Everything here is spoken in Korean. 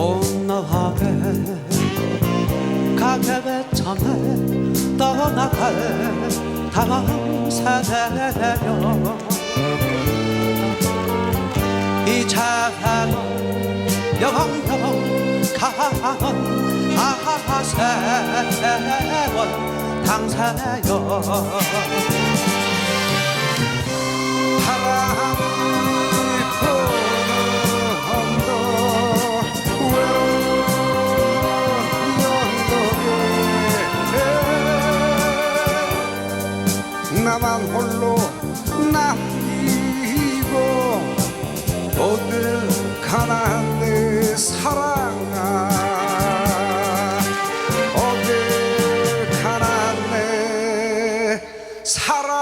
온나하에 가격에 참해 떠나갈 다음 세대여 이차는 영영 가한 아세월 당사여 나만 홀로 남기고 어딜가나 내 사랑아. 어딜 가나 내 사랑.